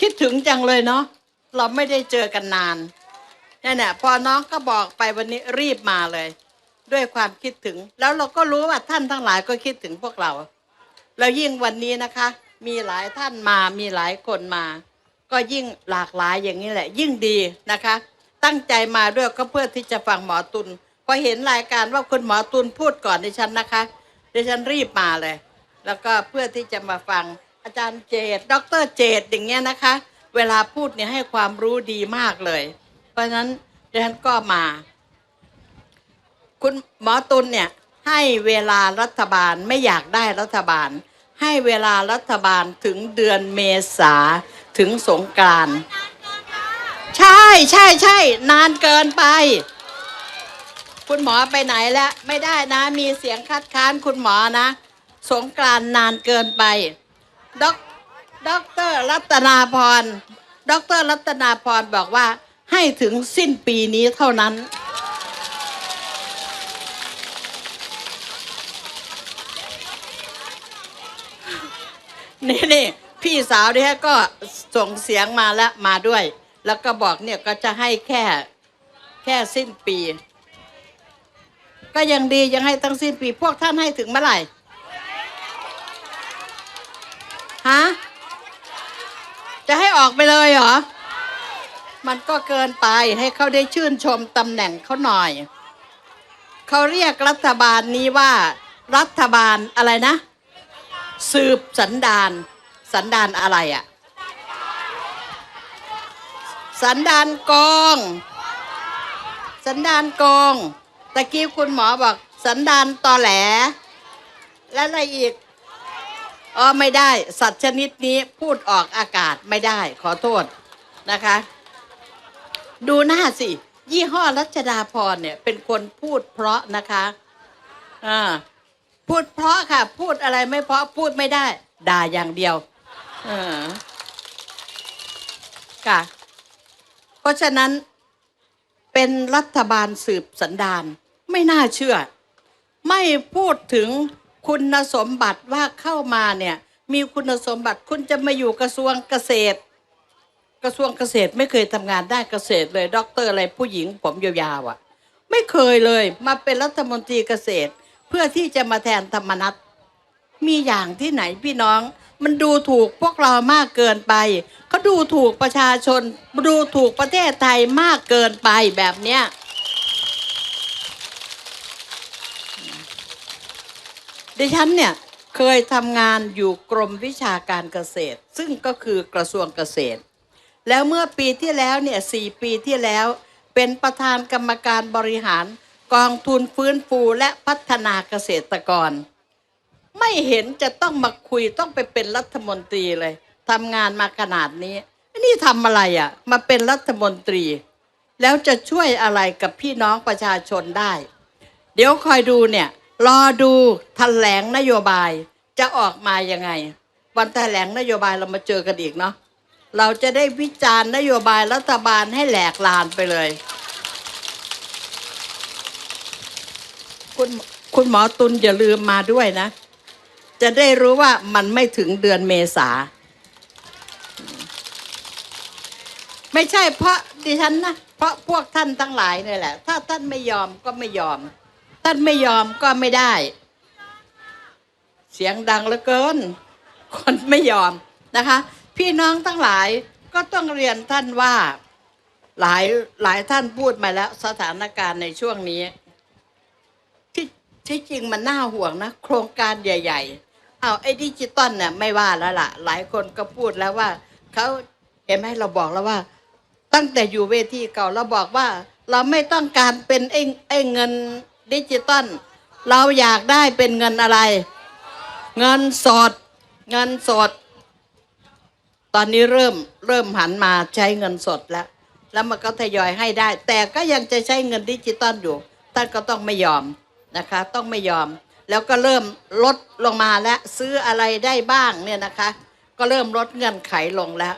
คิดถึงจังเลยเนาะเราไม่ได้เจอกันนานนั่เนแหละพอน้องก็บอกไปวันนี้รีบมาเลย ด้วยความคิดถึง แล้วเราก็รู้ว่าท่านทั้งหลายก็คิดถึงพวกเรา แล้วยิ่งวันนี้นะคะ มีหลายท่านมามีหลายคนมา ก็ยิ่งหลากหลายอย่างนี้แหละ ยิ่งดีนะคะ ตั้งใจมาด้วยก็เพื่อที่จะฟังหมอตุลพอเห็นรายการว่าคุณหมอตุลพูดก่อนดิฉันนะคะดิฉันรีบมาเลย แล้วก็เพื่อที่จะมาฟัง อาจารย์เจตดอกเตอรเจตอย่างเงี้ยนะคะ เวลาพูดเนี่ยให้ความรู้ดีมากเลย เพราะฉะนั้นดิฉันก็มา คุณหมอตุลเนี่ยให้เวลารัฐบาลไม่อยากได้รัฐบาล ให้เวลารัฐบาลถึงเดือนเมษาถึงสงกรานใช่ใช่ใช่นานเกินไป คุณหมอไปไหนแล้ว ไม่ได้นะ มีเสียงคัดค้านคุณหมอนะ สงกรานนานเกินไป ด็อกด็อกเตอร์รัตนาพรด็อกเตอร์รัตนาพรบอกว่าให้ถึงสิ้นปีนี้เท่านั้น นี่นี่พี่สาวเนี่ยก็ส่งเสียงมาแล้วมาด้วย แล้วก็บอกเนี่ยก็จะให้แค่แค่สิ้นปี ก็ยังดียังให้ตั้งสิ้นปี พวกท่านให้ถึงเมื่อไหร่ ฮะ จะให้ออกไปเลยเหรอ มันก็เกินไปให้เขาได้ชื่นชมตำแหน่งเขาหน่อย เขาเรียกรัฐบาลนี้ว่า รัฐบาลอะไรนะ สืบสันดานสันดานอะไรอะ่ะสันดานกอง สันดานกองตะกี้คุณหมอบอก สันดานตอแหล และอะไรอีก อ๋อไม่ได้ สัตว์ชนิดนี้พูดออกอากาศไม่ได้ ขอโทษนะคะ ดูหน้าสิ ยี่ห้อรัชดาพรเนี่ย เป็นคนพูดเพราะนะคะอ่าพูดเพราะค่ะ พูดอะไรไม่เพราะพูดไม่ได้ ด่าอย่างเดียวออค่ะ เพราะฉะนั้นเป็นรัฐบาลสืบสันดานไม่น่าเชื่อ ไม่พูดถึง คุณสมบัติว่าเข้ามาเนี่ยมีคุณสมบัติคุณจะมาอยู่กระทรวงเกษตร กระทรวงเกษตรไม่เคยทำงานได้เกษตรเลยด็อกเตอร์อะไรผู้หญิงผมยาวๆอะ ไม่เคยเลยมาเป็นรัฐมนตรีเกษตร เพื่อที่จะมาแทนธรรมนัตมีอย่างที่ไหนพี่น้อง มันดูถูกพวกเรามากเกินไปเขาดูถูกประชาชนดูถูกประเทศไทยมากเกินไปแบบเนี้ย ดิฉันเนี่ยเคยทำงานอยู่กรมวิชาการเกษตร ซึ่งก็คือกระทรวงเกษตร แล้วเมื่อปีที่แล้วเนี่ยสี่ปีที่แล้ว เป็นประธานกรรมการบริหารกองทุนฟื้นฟูและพัฒนาเกษตรกร ไม่เห็นจะต้องมาคุยต้องไปเป็นรัฐมนตรีเลยทำงานมาขนาดนี้นี่ทำอะไรอะ่ะมาเป็นรัฐมนตรี แล้วจะช่วยอะไรกับพี่น้องประชาชนได้ เดี๋ยวคอยดูเนี่ย รอดูแถลงนโยบายจะออกมายังไง วันแถลงนโยบายเรามาเจอกันอีกเนาะเราจะได้วิจารณ์นโยบายรัฐบาลให้แหลกลานไปเลย คุณคุณหมอตุลอย่าลืมมาด้วยนะ จะได้รู้ว่ามันไม่ถึงเดือนเมษา ไม่ใช่เพราะดิฉันนะ เพราะพวกท่านทั้งหลายนี่แหละ ถ้าท่านไม่ยอมก็ไม่ยอม ท่านไม่ยอมก็ไม่ได้ เสียงดังเหลือเกิน คนไม่ยอมนะคะ พี่น้องทั้งหลายก็ต้องเรียนท่านว่าหลายหลายท่านพูดมาแล้วสถานการณ์ในช่วงนี้ ที่ที่จริงมันน่าห่วงนะ โครงการใหญ่ ๆ เอาไอ้ดิจิตอลเนี่ยไม่ว่าแล้วล่ะ หลายคนก็พูดแล้วว่าเขาเห็นไหมเราบอกแล้วว่า ตั้งแต่อยู่เวทีเก่าเราบอกว่า เราไม่ต้องการเป็นไอ้ไอ้เงิน ดิจิตอลเราอยากได้เป็นเงินอะไร เงินสด เงินสด ตอนนี้เริ่มเริ่มหันมาใช้เงินสดแล้ว แล้วมันก็ทยอยให้ได้ แต่ก็ยังจะใช้เงินดิจิตอลอยู่ท่านก็ต้องไม่ยอมนะคะ ต้องไม่ยอม แล้วก็เริ่มลดลงมาแล้วซื้ออะไรได้บ้างเนี่ยนะคะ ก็เริ่มลดเงื่อนไขลงแล้ว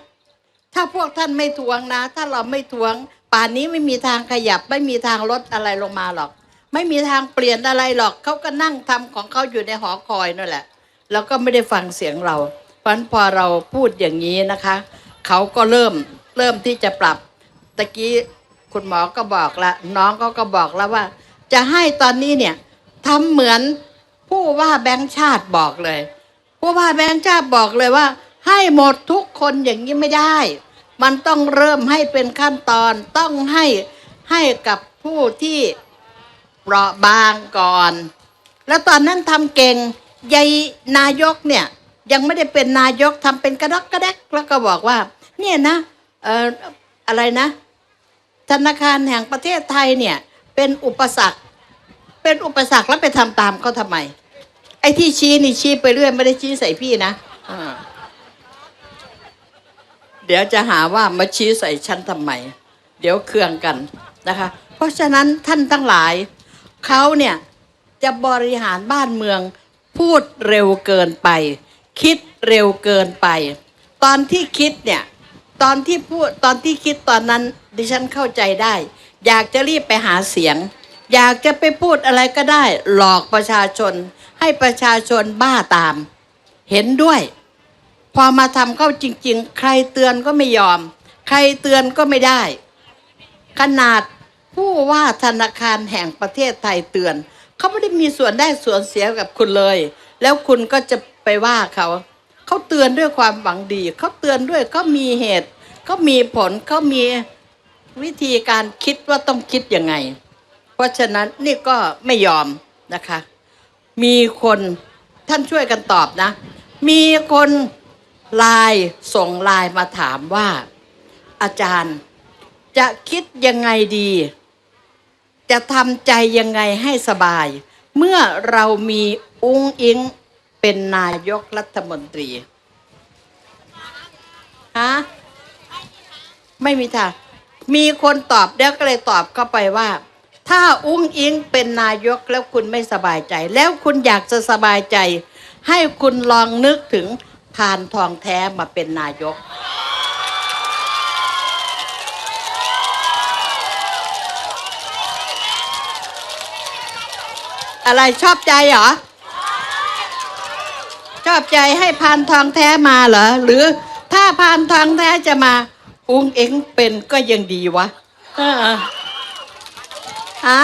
ถ้าพวกท่านไม่ทวงนะ ถ้าเราไม่ทวง ป่านนี้ไม่มีทางขยับไม่มีทางลดอะไรลงมาหรอก ไม่มีทางเปลี่ยนอะไรหรอกเขาก็นั่งทำของเขาอยู่ในหอคอยนั่นแหละ แล้วก็ไม่ได้ฟังเสียงเรา เพราะฉะนั้นพอเราพูดอย่างนี้นะคะเขาก็เริ่มเริ่มที่จะปรับตะกี้คุณหมอก็บอกละน้องก็ก็บอกแล้วว่า จะให้ตอนนี้เนี่ยทำเหมือนผู้ว่าแบงค์ชาติบอกเลย ผู้ว่าแบงค์ชาติบอกเลยว่า ให้หมดทุกคนอย่างนี้ไม่ได้ มันต้องเริ่มให้เป็นขั้นตอนต้องให้ให้กับผู้ที่ เปราะบางก่อน แล้วตอนนั้นทำเก่งยายนายกเนี่ยยังไม่ได้เป็นนายกทำเป็นกระดกกระแดกแล้วก็บอกว่า เนี่ยนะเอ่ออะไรนะ ธนาคารแห่งประเทศไทยเนี่ย เป็นอุปสรรค เป็นอุปสรรคแล้วไปทำตามเขาทำไม ไอ้ที่ชี้นี่ชี้ไปเรื่อยไม่ได้ชี้ใส่พี่นะอ่าเดี๋ยวจะหาว่ามาชี้ใส่ฉันทำไม เดี๋ยวเคืองกันนะคะ เพราะฉะนั้นท่านทั้งหลาย เขาเนี่ยจะบริหารบ้านเมือง พูดเร็วเกินไป คิดเร็วเกินไป ตอนที่คิดเนี่ยตอนที่พูดตอนที่คิดตอนนั้นดิฉันเข้าใจได้ อยากจะรีบไปหาเสียง อยากจะไปพูดอะไรก็ได้ หลอกประชาชน ให้ประชาชนบ้าตาม เห็นด้วย พอมาทำเข้าจริง ๆ ใครเตือนก็ไม่ยอม ใครเตือนก็ไม่ได้ ขนาด ผู้ว่าธนาคารแห่งประเทศไทยเตือน เขาไม่ได้มีส่วนได้ส่วนเสียกับคุณเลย แล้วคุณก็จะไปว่าเขาเขาเตือนด้วยความหวังดีเขาเตือนด้วยเขามีเหตุเขามีผลเขามีวิธีการคิดว่าต้องคิดยังไง เพราะฉะนั้นนี่ก็ไม่ยอมนะคะ มีคนท่านช่วยกันตอบนะ มีคนไลน์ส่งไลน์มาถามว่า อาจารย์จะคิดยังไงดี จะทำใจยังไงให้สบาย เมื่อเรามีอุ้งอิงเป็นนายกรัฐมนตรีฮะไม่มีทางมีคนตอบแล้วก็เลยตอบเข้าไปว่า ถ้าอุ้งอิงเป็นนายกแล้วคุณไม่สบายใจ แล้วคุณอยากจะสบายใจ ให้คุณลองนึกถึงพานทองแท้มาเป็นนายก อะไรชอบใจเหรอ ชอบใจให้พานทองแท้มาเหรอ หรือถ้าพานทองแท้จะมา อุ้งเอ็งเป็นก็ยังดีวะเออฮะ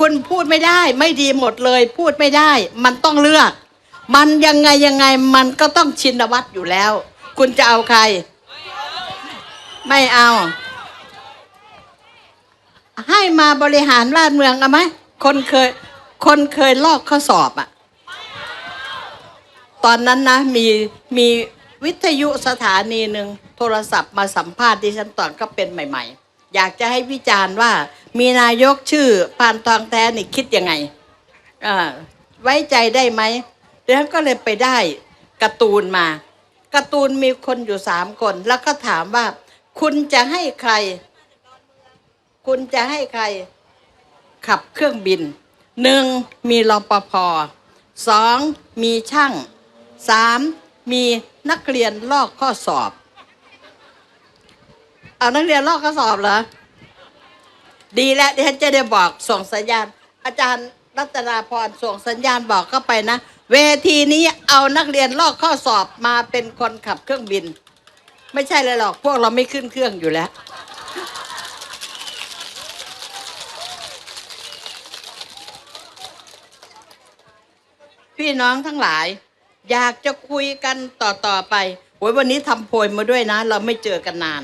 คุณพูดไม่ได้ ไม่ดีหมดเลย พูดไม่ได้ มันต้องเลือก มันยังไงยังไงมันก็ต้องชินวัตรอยู่แล้ว คุณจะเอาใคร ไม่เอา ให้มาบริหารบ้านเมืองเอาไหมคนเคยคนเคยลอกข้อสอบอะตอนนั้นนะมีมีวิทยุสถานีหนึ่งโทรศัพท์มาสัมภาษณ์ดิฉันตอนก็เป็นใหม่ ๆ อยากจะให้วิจารณ์ว่า มีนายกชื่อพานทองแท้นี่คิดยังไงไว้ใจได้ไหมดิฉันก็เลยไปได้การ์ตูนมาการ์ตูนมีคนอยู่สามคน แล้วก็ถามว่า คุณจะให้ใคร คุณจะให้ใครขับเครื่องบินหนึ่งมีรปภสองมีช่างสามมีนักเรียนลอกข้อสอบ เอานักเรียนลอกข้อสอบเหรอ ดีแล้วที่ฉันจะได้บอกส่งสัญญาณ อาจารย์รัตนาพรส่งสัญญาณบอกเข้าไปนะ เวทีนี้เอานักเรียนลอกข้อสอบมาเป็นคนขับเครื่องบิน ไม่ใช่เลยหรอกพวกเราไม่ขึ้นเครื่องอยู่แล้ว พี่น้องทั้งหลาย อยากจะคุยกันต่อต่อไปโอ้ยวันนี้ทำโพยมาด้วยนะ เราไม่เจอกันนาน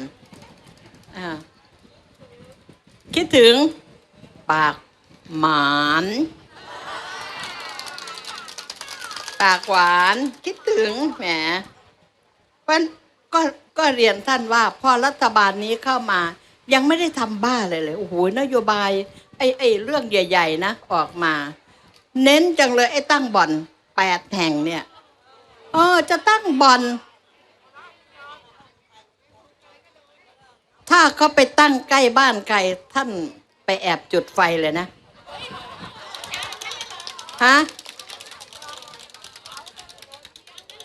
คิดถึง ปากหมานปากหวานคิดถึงแหมเพก็ก็เรียนท่านว่า พอรัฐบาลนี้เข้ามา ยังไม่ได้ทำบ้าเลยเลยโอ้โหนโยบายไอ้ไอ้เรื่องใหญ่ ๆ นะ ออกมา เน้นจังเลยไอ้ตั้งบ่อนแปดแห่งเนี่ยเออจะตั้งบ่อน ถ้าเขาไปตั้งใกล้บ้านใครท่านไปแอบจุดไฟเลยนะฮะ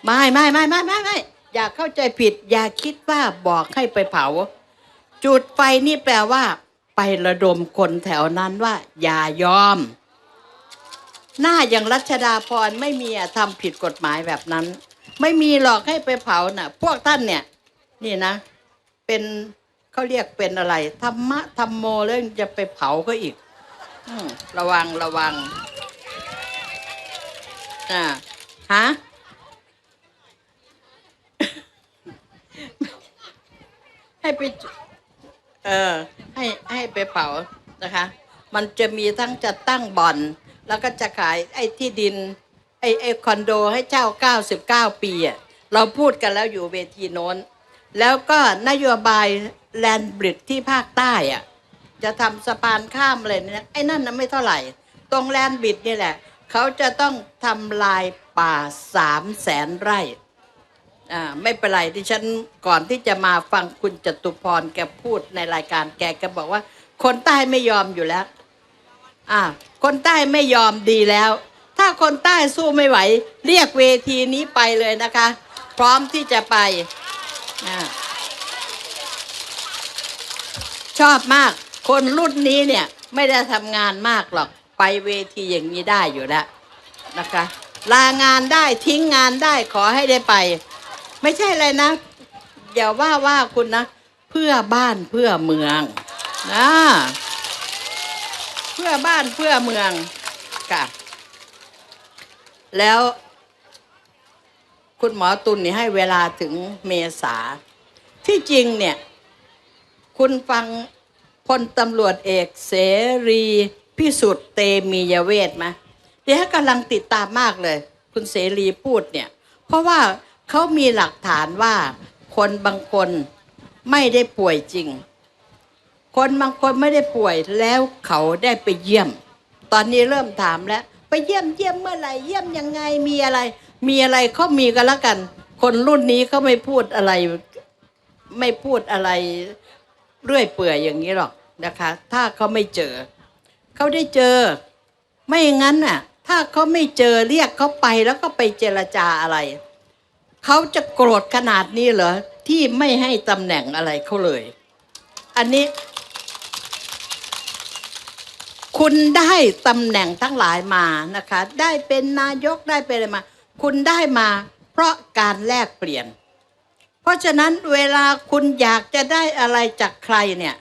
ไม่ไม่ไม่ไม่ไม่ไม่อย่าเข้าใจผิด อย่าคิดว่าบอกให้ไปเผา จุดไฟนี่แปลว่า ไประดมคนแถวนั้นว่า อย่ายอม หน้าอย่างรัชดาพรไม่มีอะทำผิดกฎหมายแบบนั้น ไม่มีหรอกให้ไปเผาน่ะ พวกท่านเนี่ย นี่นะ เป็นเขาเรียกเป็นอะไรธรรมะธรรมโมแล้วยังจะไปเผาก็อีกอระวังระวังอ่าฮะให้ไปเออให้ให้ไปเผานะคะ มันจะมีทั้งจะตั้งบ่อน แล้วก็จะขายไอ้ที่ดินไอ้ไอ้คอนโดให้เช่า 99 ปีอะเราพูดกันแล้วอยู่เวทีโน้น แล้วก็นโยบายแลนบริดที่ภาคใต้อะจะทำสะพานข้ามอะไรเนี่ยไอ้นั่นนะไม่เท่าไหร่ ตรงแลนบริดนี่แหละ เขาจะต้องทำลายป่าสามแสนไร่อ่าไม่เป็นไรที่ฉันก่อนที่จะมาฟังคุณจตุพรแกพูดในรายการแกแกบอกว่า คนใต้ไม่ยอมอยู่แล้ว อ่าคนใต้ไม่ยอมดีแล้ว ถ้าคนใต้สู้ไม่ไหว เรียกเวทีนี้ไปเลยนะคะ พร้อมที่จะไปอชอบมาก คนรุ่นนี้เนี่ยไม่ได้ทำงานมากหรอก ไปเวทีอย่างนี้ได้อยู่แล้วนะคะ ลางานได้ทิ้งงานได้ขอให้ได้ไป ไม่ใช่อะไรนะอย่าว่าว่าคุณนะ เพื่อบ้านเพื่อเมืองนะ เพื่อบ้านเพื่อเมืองค่ะ แล้ว คุณหมอตุลนี่ให้เวลาถึงเมษา ที่จริงเนี่ย คุณฟังพลตำรวจเอกเสรีพิสุทธิ์เตมียเวทไหมเดี๋ยวกำลังติดตามมากเลย คุณเสรีพูดเนี่ย เพราะว่าเขามีหลักฐานว่าคนบางคนไม่ได้ป่วยจริง คนบางคนไม่ได้ป่วยแล้วเขาได้ไปเยี่ยม ตอนนี้เริ่มถามแล้ว ไปเยี่ยมเยี่ยมเมื่อไหร่เยี่ยมยังไงมีอะไร มีอะไรเขามีกันแล้วกัน คนรุ่นนี้เขาไม่พูดอะไร ไม่พูดอะไรเรื่อยเปื่อยอย่างนี้หรอกนะคะ ถ้าเขาไม่เจอเขาได้เจอ ไม่งั้นน่ะ ถ้าเขาไม่เจอเรียกเขาไปแล้วก็ไปเจรจาอะไรเขาจะโกรธขนาดนี้เหรอที่ไม่ให้ตำแหน่งอะไรเขาเลย อันนี้ คุณได้ตำแหน่งทั้งหลายมานะคะ ได้เป็นนายกได้เป็นอะไรมา คุณได้มา เพราะการแลกเปลี่ยน เพราะฉะนั้นเวลาคุณอยากจะได้อะไรจากใครเนี่ย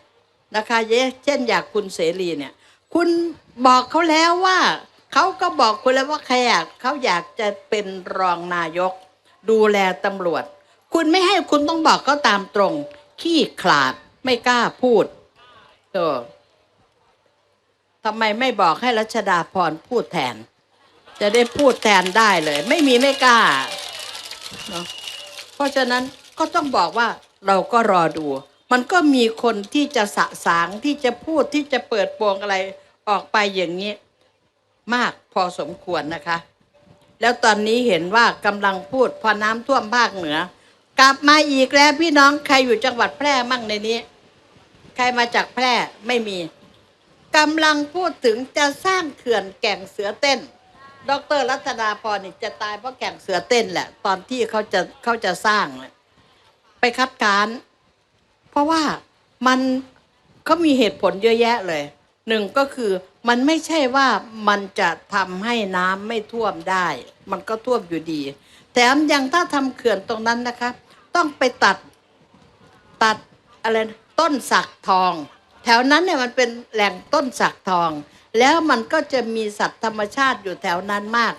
นะคะเช่นอยากคุณเสรีเนี่ย คุณบอกเขาแล้วว่าเขาก็บอกคุณแล้วว่าใครอยากเขาอยากจะเป็นรองนายก ดูแลตำรวจ คุณไม่ให้คุณต้องบอกเขาตามตรง ขี้ขลาดไม่กล้าพูดเออ ทำไมไม่บอกให้รัชดาพรพูดแทน จะได้พูดแทนได้เลย ไม่มีไม่กล้าเนาะเพราะฉะนั้นก็ต้องบอกว่าเราก็รอดู มันก็มีคนที่จะสะสางที่จะพูดที่จะเปิดโปงอะไรออกไปอย่างนี้ มากพอสมควรนะคะ แล้วตอนนี้เห็นว่ากำลังพูดพอน้ำท่วมภาคเหนือ กลับมาอีกแล้วพี่น้องใครอยู่จังหวัดแพร่มั่งในนี้ ใครมาจากแพร่ไม่มี กำลังพูดถึงจะสร้างเขื่อนแก่งเสือเต้น ดรรัตนาพรนี่จะตายเพราะแก่งเสือเต้นแหละ ตอนที่เขาจะเขาจะสร้างไปคัดค้าน เพราะว่ามันเขามีเหตุผลเยอะแยะเลยหนึ่งก็คือมันไม่ใช่ว่ามันจะทำให้น้ำไม่ท่วมได้ มันก็ท่วมอยู่ดี แถมยังถ้าทำเขื่อนตรงนั้นนะคะ ต้องไปตัดตัดอะไรต้นสักทอง แถวนั้นเนี่ยมันเป็นแหล่งต้นสักทอง แล้วมันก็จะมีสัตว์ธรรมชาติอยู่แถวนั้นมาก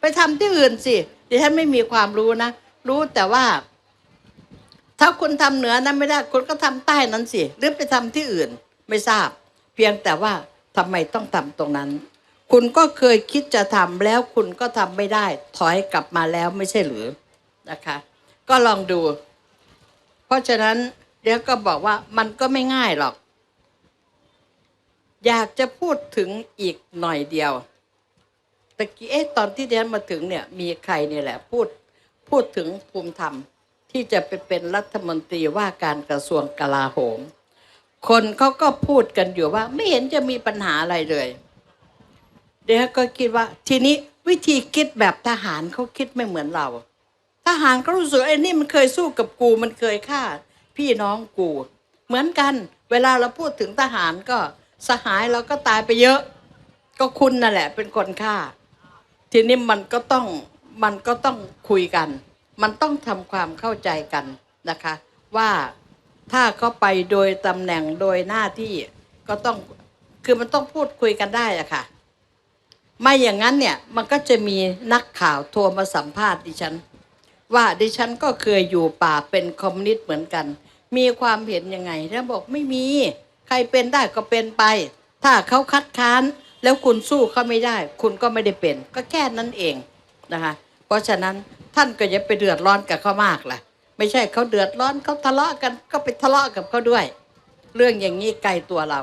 ไปทำที่อื่นสิดิฉันไม่มีความรู้นะ รู้แต่ว่า ถ้าคุณทำเหนือนั้นไม่ได้คุณก็ทำใต้นั้นสิหรือไปทำที่อื่นไม่ทราบ เพียงแต่ว่าทำไมต้องทำตรงนั้น คุณก็เคยคิดจะทำแล้วคุณก็ทำไม่ได้ ถอยกลับมาแล้วไม่ใช่หรือนะคะ ก็ลองดู เพราะฉะนั้นเดี๋ยวก็บอกว่ามันก็ไม่ง่ายหรอก อยากจะพูดถึงอีกหน่อยเดียวตะกี้เอ๊ะตอนที่เดนมาถึงเนี่ย มีใครเนี่ยแหละพูดพูดถึงภูมิธรรมที่จะไปเป็นรัฐมนตรีว่าการกระทรวงกลาโหม คนเขาก็พูดกันอยู่ว่า ไม่เห็นจะมีปัญหาอะไรเลยเดี๋ยวก็คิดว่า ทีนี้วิธีคิดแบบทหารเขาคิดไม่เหมือนเรา ทหารเขารู้สึกไอ้นี่มันเคยสู้กับกูมันเคยฆ่า พี่น้องกู เหมือนกัน เวลาเราพูดถึงทหารก็ สหายเราก็ตายไปเยอะ ก็คุณนั่นแหละ เป็นคนฆ่า ทีนี้มันก็ต้องมันก็ต้องคุยกัน มันต้องทำความเข้าใจกันนะคะ ว่าถ้าเขาไปโดยตำแหน่งโดยหน้าที่ก็ต้องคือมันต้องพูดคุยกันได้อะค่ะ ไม่อย่างนั้นเนี่ยมันก็จะมีนักข่าวโทรมาสัมภาษณ์ดิฉัน ว่าดิฉันก็เคยอยู่ป่าเป็นคอมมิวนิสต์เหมือนกัน มีความเห็นยังไงแล้วบอกไม่มี ใครเป็นได้ก็เป็นไป ถ้าเขาคัดค้าน แล้วคุณสู้เขาไม่ได้ คุณก็ไม่ได้เป็น ก็แค่นั้นเองนะคะ เพราะฉะนั้นท่านก็อย่าไปเดือดร้อนกับเขามากล่ะ ไม่ใช่เขาเดือดร้อนเขาทะเลาะกัน ก็ไปทะเลาะกับเขาด้วย เรื่องอย่างนี้ไกลตัวเรา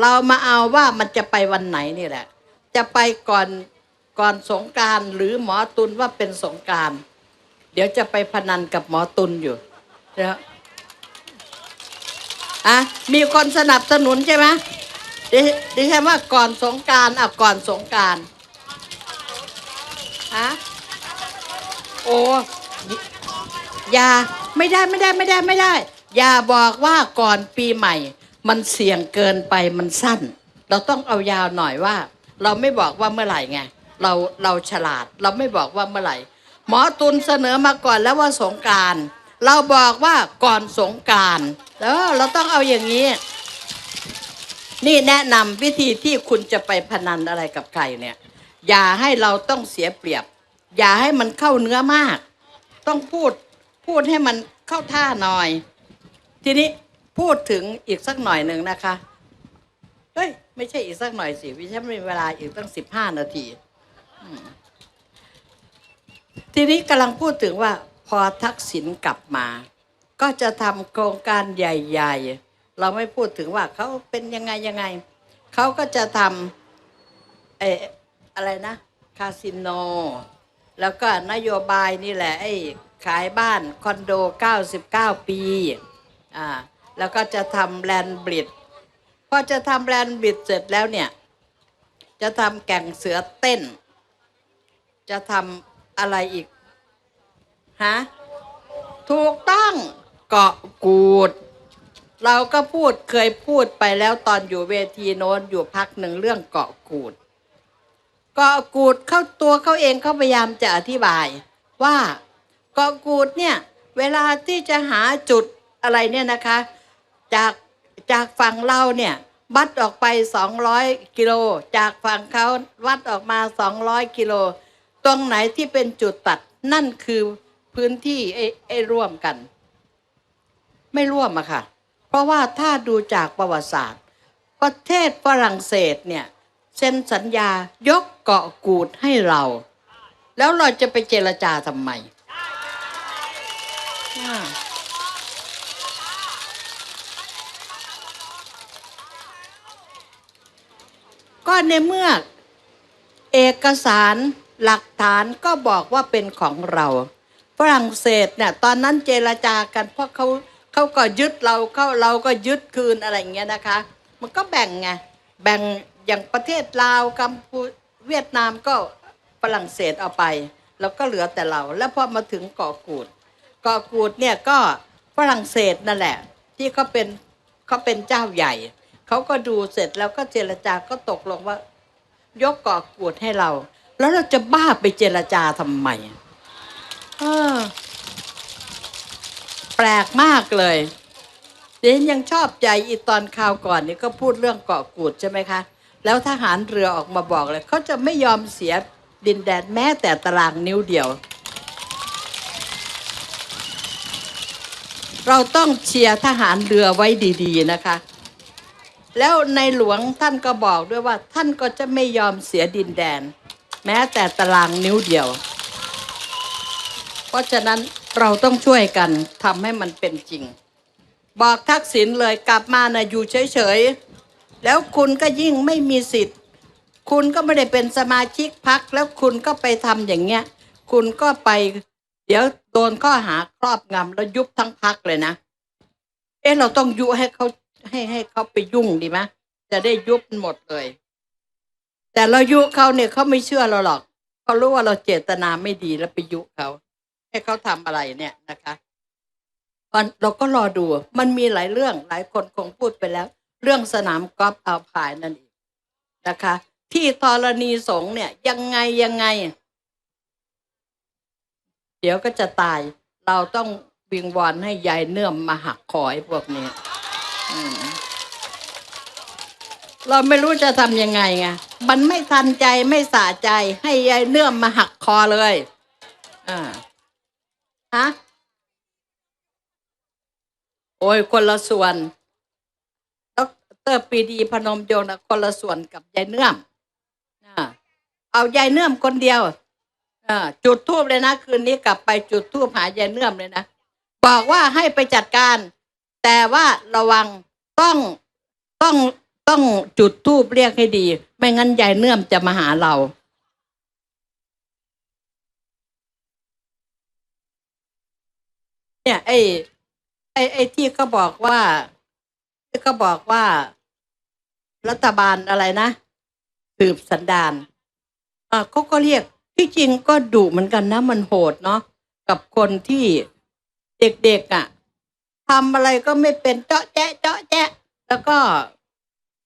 เรามาเอาว่ามันจะไปวันไหนนี่แหละ จะไปก่อนก่อนสงการหรือหมอตุลว่าเป็นสงการ เดี๋ยวจะไปพนันกับหมอตุลอยู่เดี๋ยว อะมีคนสนับสนุนใช่ไหมดิดิฉันว่าก่อนสงการอะก่อนสงการฮะโอ้อย่าไม่ได้ไม่ได้ไม่ได้ไม่ได้ อย่าบอกว่าก่อนปีใหม่ มันเสี่ยงเกินไปมันสั้น เราต้องเอายาวหน่อยว่า เราไม่บอกว่าเมื่อไหร่ไงเราเราฉลาด เราไม่บอกว่าเมื่อไหร่ หมอตุลเสนอมาก่อนแล้วว่าสงการ เราบอกว่าก่อนสงการแล้วเราต้องเอาอย่างนี้ นี่แนะนำวิธีที่คุณจะไปพนันอะไรกับใครเนี่ย อย่าให้เราต้องเสียเปรียบ อย่าให้มันเข้าเนื้อมาก ต้องพูดพูดให้มันเข้าท่าหน่อย ทีนี้พูดถึงอีกสักหน่อยหนึ่งนะคะเฮ้ยไม่ใช่อีกสักหน่อยสิวิฉันมีเวลาอีกตั้งสิบห้านาทีทีนี้กำลังพูดถึงว่า พอทักษิณกลับมา ก็จะทำโครงการใหญ่ ๆ เราไม่พูดถึงว่าเขาเป็นยังไงยังไงเขาก็จะทำเอออะไรนะ คาสิโน แล้วก็นโยบายนี่แหละไอ้ขายบ้านคอนโด 99 ปีอ่าแล้วก็จะทำแลนบริดพอจะทำแลนบริดเสร็จแล้วเนี่ย จะทำแก่งเสือเต้น จะทำอะไรอีก ฮะถูกต้องเกาะกูด เราก็พูดเคยพูดไปแล้วตอนอยู่เวทีโน้นอยู่พักหนึ่งเรื่องเกาะกูด เกาะกูดเข้าตัวเขาเองเขาพยายามจะอธิบาย ว่าเกาะกูดเนี่ย เวลาที่จะหาจุดอะไรเนี่ยนะคะ จากจากฝั่งเราเนี่ยวัดออกไป 200 กิโล จากฝั่งเขาวัดออกมา 200 กิโล ตรงไหนที่เป็นจุดตัดนั่นคือ พื้นที่ไอ้ไอร่วมกัน ไม่ร่วมอะค่ะ เพราะว่าถ้าดูจากประวัติศาสตร์ ประเทศฝรั่งเศสเนี่ยเซ็นสัญญายกเกาะกูดให้เรา แล้วเราจะไปเจรจาทำไมอ่าก็ในเมื่อเอกสารหลักฐานก็บอกว่าเป็นของเรา ฝรั่งเศสเนี่ยตอนนั้นเจรจากันเพราะเขาเขาก็ยึดเราเขาเราก็ยึดคืนอะไรอย่างเงี้ยนะคะ มันก็แบ่งไงแบ่งอย่างประเทศลาวกัมพูเวียดนามก็ฝรั่งเศสเอาไป แล้วก็เหลือแต่เรา แล้วพอมาถึงเกาะกูดเกาะกูดเนี่ยก็ฝรั่งเศสนั่นแหละ ที่เขาเป็นเขาเป็นเจ้าใหญ่เขาก็ดูเสร็จแล้วก็เจรจาก็ตกลงว่า ยกเกาะกูดให้เรา แล้วเราจะบ้าไปเจรจาทำไม เออ แปลกมากเลยเดนยังชอบใจอีตอนข่าวก่อนนี่ก็พูดเรื่องเกาะกูดใช่ไหมคะ แล้วทหารเรือออกมาบอกเลยเขาจะไม่ยอมเสียดินแดนแม้แต่ตารางนิ้วเดียว เราต้องเชียร์ทหารเรือไว้ดีๆนะคะ แล้วในหลวงท่านก็บอกด้วยว่าท่านก็จะไม่ยอมเสียดินแดน แม้แต่ตารางนิ้วเดียว เพราะฉะนั้นเราต้องช่วยกันทำให้มันเป็นจริง บอกทักษิณเลยกลับมานะอยู่เฉยๆ แล้วคุณก็ยิ่งไม่มีสิทธิ์ คุณก็ไม่ได้เป็นสมาชิกพักแล้วคุณก็ไปทำอย่างเงี้ย คุณก็ไปเดี๋ยวโดนข้อหาครอบงำแล้วยุบทั้งพักเลยนะ เอ๊ะเราต้องยุให้เขาให้ให้เขาไปยุ่งดีไหมจะได้ยุบหมดเลย แต่เรายุเขาเนี่ยเขาไม่เชื่อเราหรอกเขารู้ว่าเราเจตนาไม่ดีแล้วไปยุเขา ให้เขาทำอะไรเนี่ยนะคะมันเราก็รอดูมันมีหลายเรื่องหลายคนคงพูดไปแล้ว เรื่องสนามกอล์ฟอัลพายนั่นเองนะคะ ที่ธรณีสงเนี่ยยังไงยังไง เดี๋ยวก็จะตาย เราต้องวิงวอนให้ยายเนื่อมมาหักคอยพวกนี้เราไม่รู้จะทำยังไงไงมันไม่ทันใจไม่สะใจให้ยายเนื่อมมาหักคอเลย อ่า ฮะโอ้ยคนละส่วนดรปีดีพนมยงคนะคนละส่วนกับยายเนื่อมเอายายเนื่อมคนเดียวจุดทูบเลยนะ คืนนี้กลับไปจุดทูบหายายเนื่อมเลยนะ บอกว่าให้ไปจัดการ แต่ว่าระวังต้องต้องต้องจุดทูบเรียกให้ดี ไม่งั้นยายเนื่อมจะมาหาเรา เนี่ยไอ้ไอ้ไอ้ที่เขาบอกว่าที่เขาบอกว่า รัฐบาลอะไรนะสืบสันดานอ่าเขาก็เรียกที่จริงก็ดุเหมือนกันนะมันโหดเนาะกับคนที่เด็กๆอะทำอะไรก็ไม่เป็นเจาะแจ๊ะเจาะแจ๊ะแล้วก็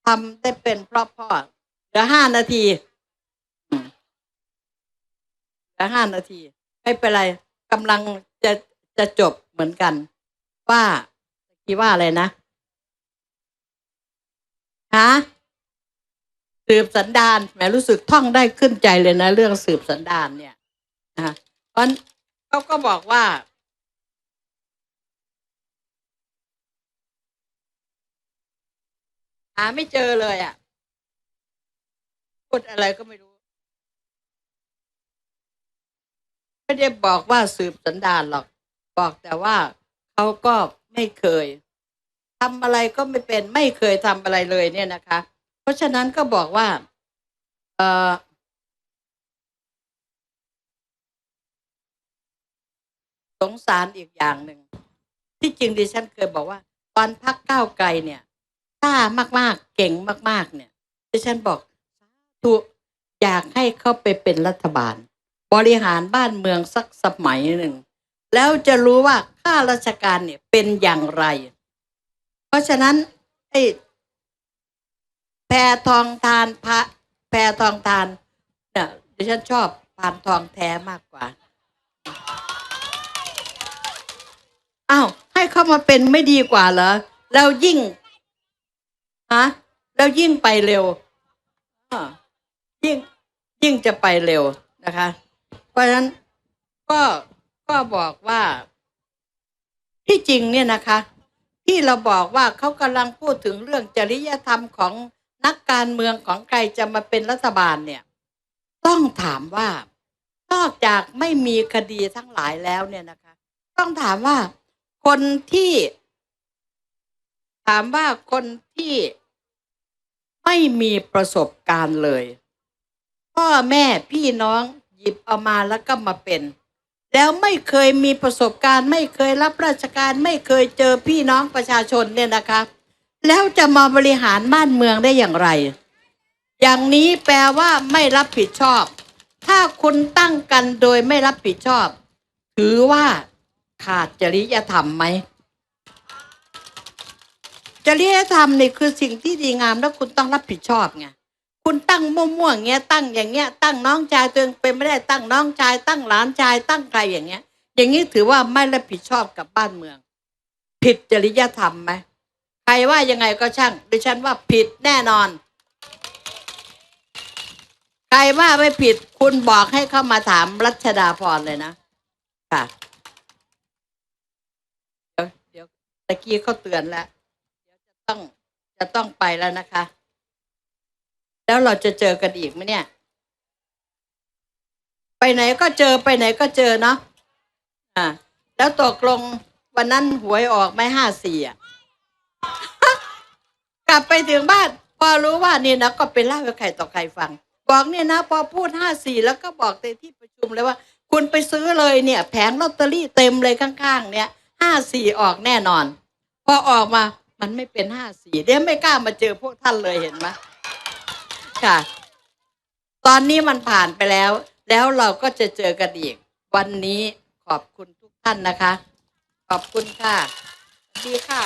ทำได้เป็นเพราะพ่อเหลือห้านาทีอืมเหลือห้านาที ไม่เป็นไรกำลังจะจะจบ เหมือนกัน ว่าคิดว่าอะไรนะฮะสืบสันดานแหมรู้สึกท่องได้ขึ้นใจเลยนะ เรื่องสืบสันดานเนี่ยนะเพราะเขาก็บอกว่าหาไม่เจอเลยอะพูดอะไรก็ไม่รู้ ไม่ได้บอกว่าสืบสันดานหรอก บอกแต่ว่าเขาก็ไม่เคยทำอะไรก็ไม่เป็นไม่เคยทำอะไรเลยเนี่ยนะคะ เพราะฉะนั้นก็บอกว่าเออสงสารอีกอย่างหนึ่ง ที่จริงดิฉันเคยบอกว่า ตอนพักก้าวไกลเนี่ยกล้ามากๆ เก่งมาก ๆ เนี่ยดิฉันบอกถูกอยากให้เขาไปเป็นรัฐบาล บริหารบ้านเมืองสักสมัยหนึ่ง แล้วจะรู้ว่าข้าราชการเนี่ยเป็นอย่างไร เพราะฉะนั้นไอ้แพรทองทานพระแพรทองทานเนี่ยดิฉันชอบพานทองแท้มากกว่าอ้าวให้เข้ามาเป็นไม่ดีกว่าเหรอแล้วยิ่งฮะแล้วยิ่งไปเร็วยิ่งยิ่งจะไปเร็วนะคะ เพราะฉะนั้นก็ ก็บอกว่าที่จริงเนี่ยนะคะ ที่เราบอกว่าเขากำลังพูดถึงเรื่องจริยธรรมของนักการเมืองของใครจะมาเป็นรัฐบาลเนี่ย ต้องถามว่านอกจากไม่มีคดีทั้งหลายแล้วเนี่ยนะคะ ต้องถามว่าคนที่ ถามว่าคนที่ไม่มีประสบการณ์เลย พ่อแม่พี่น้องหยิบเอามาแล้วก็มาเป็น แล้วไม่เคยมีประสบการณ์ ไม่เคยรับราชการ ไม่เคยเจอพี่น้องประชาชนเนี่ยนะคะ แล้วจะมาบริหารบ้านเมืองได้อย่างไร อย่างนี้แปลว่าไม่รับผิดชอบ ถ้าคุณตั้งกันโดยไม่รับผิดชอบ ถือว่าขาดจริยธรรมไหมจริยธรรมนี่คือสิ่งที่ดีงามแล้วคุณต้องรับผิดชอบไง คุณตั้งมั่วๆเงี้ยตั้งอย่างเงี้ยตั้งน้องชายตัวเองเป็นไม่ได้ตั้งน้องชาย ตั้งหลานชายตั้งใครอย่างเงี้ย อย่างนี้ถือว่าไม่รับผิดชอบกับบ้านเมือง ผิดจริยธรรมไหมใครว่ายังไงก็ช่างดิฉันว่าผิดแน่นอน ใครว่าไม่ผิดคุณบอกให้เข้ามาถามรัชดาพรเลยนะค่ะเดี๋ยวเดี๋ยวตะกี้เขาเตือนแล้วเดี๋ยวจะต้องจะต้องไปแล้วนะคะ แล้วเราจะเจอกันอีกไหมเนี่ย ไปไหนก็เจอไปไหนก็เจอเนาะอ่าแล้วตกลงวันนั้นหวยออกไหมห้าสี่อะกลับไปถึงบ้าน พอรู้ว่านี่นะก็ไปเล่าให้ใครต่อใครฟัง บอกเนี่ยนะ พอพูดห้าสี่แล้วก็บอกในที่ประชุมเลยว่า คุณไปซื้อเลยเนี่ย แผงลอตเตอรี่เต็มเลยข้างๆ เนี่ยห้าสี่ออกแน่นอน พอออกมามันไม่เป็นห้าสี่เดี๋ยวไม่กล้ามาเจอพวกท่านเลยเห็นไหม ค่ะ ตอนนี้มันผ่านไปแล้ว แล้วเราก็จะเจอกันอีก วันนี้ขอบคุณทุกท่านนะคะ ขอบคุณค่ะ ดีค่ะ